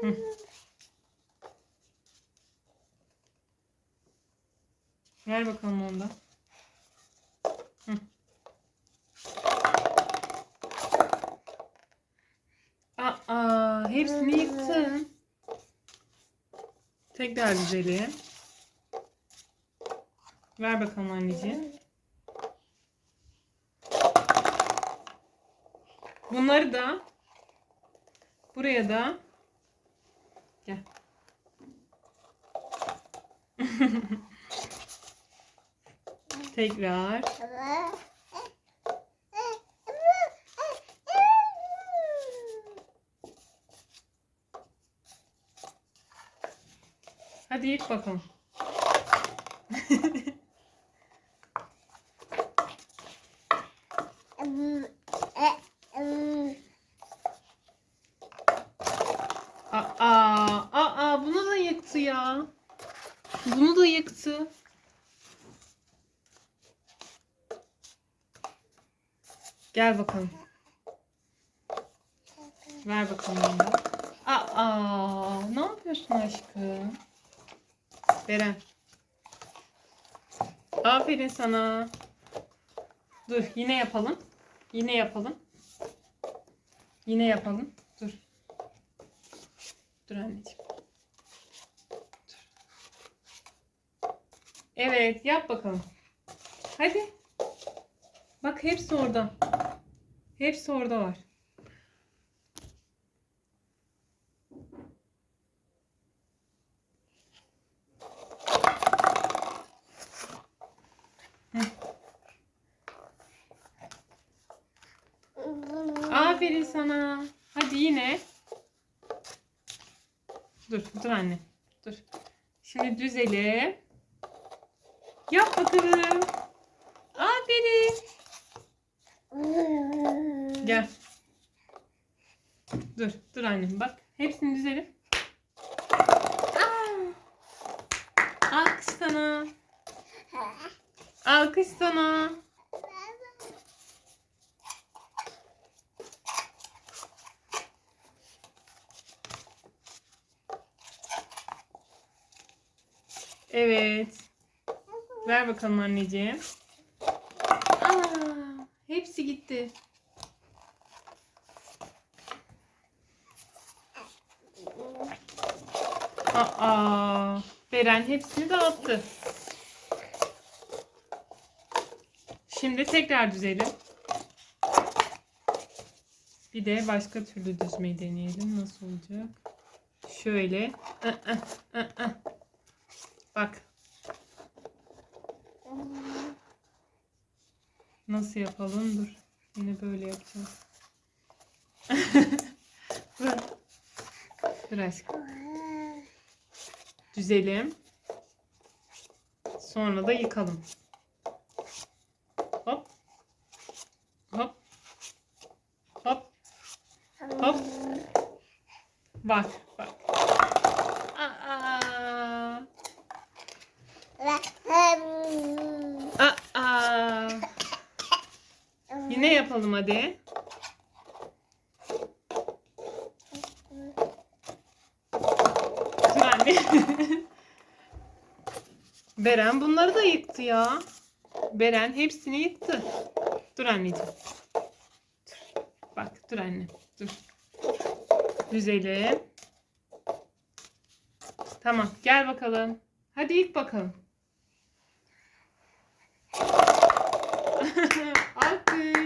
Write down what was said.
Hı. Ver bakalım onu da. Hı. Aa, hepsini yıktın. Tekrar düzelim. Ver bakalım anneciğim. Bunları da buraya da gel. Tekrar. Hadi yık bakalım. Aa, aa, bunu da yıktı ya. Bunu da yıktı. Gel bakalım. Ver bakalım da. Aa, ne yapıyorsun aşkım? Beren. Aferin sana. Dur yine yapalım. Yine yapalım. Yine yapalım. Dur. Dur anneciğim. Evet yap bakalım. Hadi. Bak hepsi orada. Hepsi orada var. Aferin sana. Hadi yine. Dur, dur anne. Dur. Şimdi düzelim. Yap bakalım. Aferin. Gel. Dur, dur annem bak. Hepsini düzelim. Alkış sana. Alkış sana. Evet. Ver bakalım anneciğim. Aa, hepsi gitti. Aa, Beren hepsini dağıttı. Şimdi tekrar düzelim. Bir de başka türlü düzmeyi deneyelim. Nasıl olacak? Şöyle. Bak. Nasıl yapalım? Dur. Yine böyle yapacağız. Dur. Dur aşkım. Düzelim. Sonra da yıkalım. Hop. Hop. Hop. Hop. Bak. Bak. Aa. Aa. Yine yapalım hadi. Anne. Beren bunları da yıktı ya. Beren hepsini yıktı. Dur anneciğim. Dur. Bak dur anne. Dur. Düzelim. Tamam gel bakalım. Hadi yık bakalım.